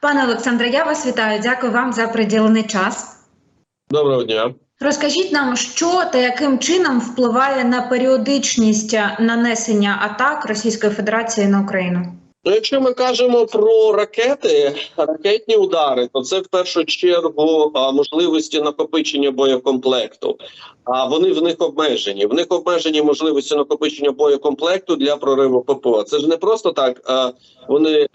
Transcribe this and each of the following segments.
Пане Олександре, я вас вітаю. Дякую вам за приділений час. Доброго дня. Розкажіть нам, що та яким чином впливає на періодичність нанесення атак Російської Федерації на Україну? Ну, якщо ми кажемо про ракети, ракетні удари, то це в першу чергу можливості накопичення боєкомплекту. А вони в них обмежені. В них обмежені можливості накопичення боєкомплекту для прориву ППО. Це ж не просто так. Вони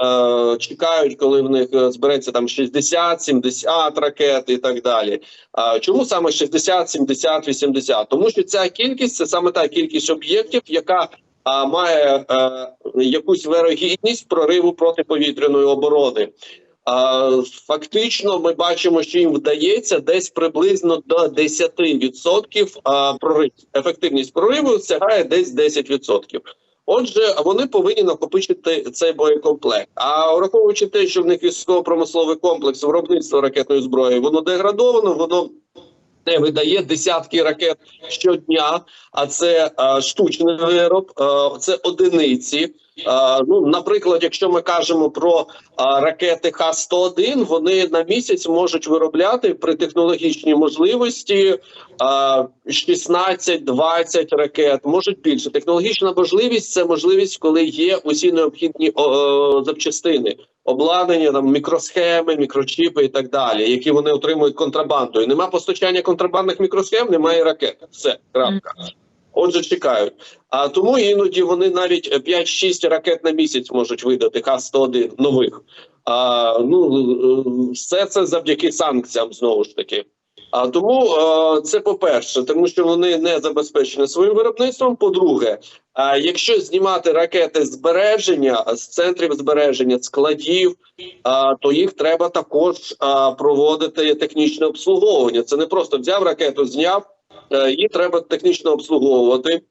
чекають, коли в них е, збереться там 60, 70 ракет і так далі. Чому саме 60, 70, 80? Тому що ця кількість це саме та кількість об'єктів, яка а має е, якусь вирогідність прориву протиповітряної оборони. Фактично, ми бачимо, що їм вдається десь приблизно до 10% а, прорив. Ефективність прориву сягає десь 10%. Отже, вони повинні накопичити цей боєкомплект. А враховуючи те, що в них військово-промисловий комплекс виробництва ракетної зброї, воно деградовано, воно не видає десятки ракет щодня, а це а, штучний вироб, а, це одиниці. А, ну, наприклад, якщо ми кажемо про а, ракети Х-101, вони на місяць можуть виробляти при технологічній можливості а, 16-20 ракет, можуть більше. Технологічна можливість це можливість, коли є усі необхідні о, запчастини обладнання, там мікросхеми, мікрочіпи і так далі, які вони отримують контрабандою. Нема постачання контрабандних мікросхем, немає ракет. Все крапка. Отже, чекають. А тому іноді вони навіть 5-6 ракет на місяць можуть видати Х-101 нових. А, ну е, все це завдяки санкціям знову ж таки. А тому е, це по-перше, тому що вони не забезпечені своїм виробництвом. По-друге, якщо знімати ракети збереження з центрів збереження складів, то їх треба також проводити технічне обслуговування. Це не просто взяв ракету, зняв, е, її треба технічно обслуговувати.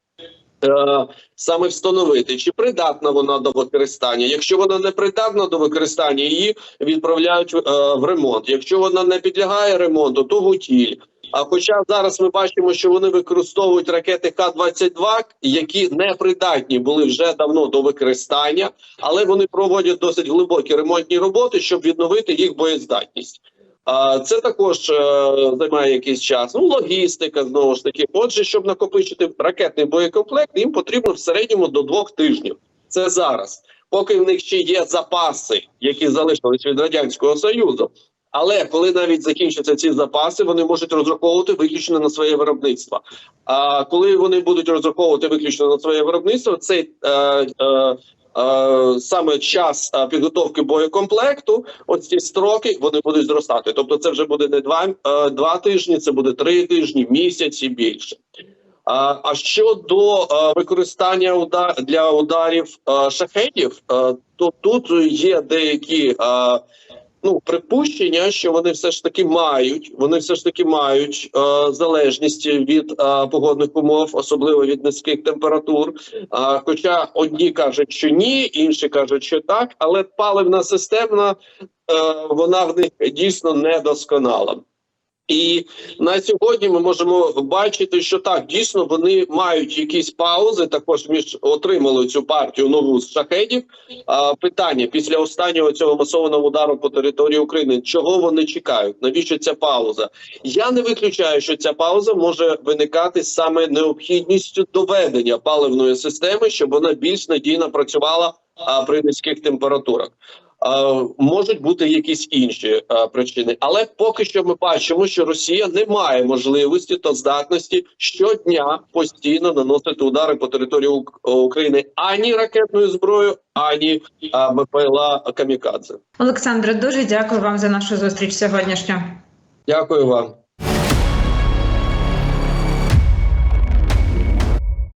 Е, Саме встановити, чи придатна вона до використання. Якщо вона не придатна до використання, її відправляють е, в ремонт. Якщо вона не підлягає ремонту, то гутіль. А хоча зараз ми бачимо, що вони використовують ракети Х-22, які не придатні були вже давно до використання, але вони проводять досить глибокі ремонтні роботи, щоб відновити їх боєздатність. Це також е, займає якийсь час. Ну, логістика знову ж таки. Отже, щоб накопичити ракетний боєкомплект, їм потрібно в середньому до двох тижнів. Це зараз, поки в них ще є запаси, які залишились від радянського союзу. Але коли навіть закінчаться ці запаси, вони можуть розраховувати виключно на своє виробництво. А коли вони будуть розраховувати виключно на своє виробництво, цей е, е, саме час е, підготовки боєкомплекту, от ці строки вони будуть зростати. Тобто, це вже буде не два, е, два тижні, це буде три тижні, місяць і більше. А, щодо е, використання удар для ударів шахетів, е, то тут є деякі. Ну припущення, що вони все ж таки мають, вони все ж таки мають е, залежність від е, погодних умов, особливо від низьких температур. Е, хоча одні кажуть, що ні, інші кажуть, що так, але паливна системна е, вона в них дійсно недосконала. І на сьогодні ми можемо бачити, що так дійсно вони мають якісь паузи. Також між отримали цю партію нову з шахедів. А, питання після останнього цього масованого удару по території України, чого вони чекають? Навіщо ця пауза? Я не виключаю, що ця пауза може виникати саме необхідністю доведення паливної системи, щоб вона більш надійно працювала а, при низьких температурах. Можуть бути якісь інші причини, але поки що ми бачимо, що Росія не має можливості та здатності щодня постійно наносити удари по території України ані ракетною зброєю, ані БПЛА Камікадзе. Олександре, дуже дякую вам за нашу зустріч сьогоднішню. Дякую вам.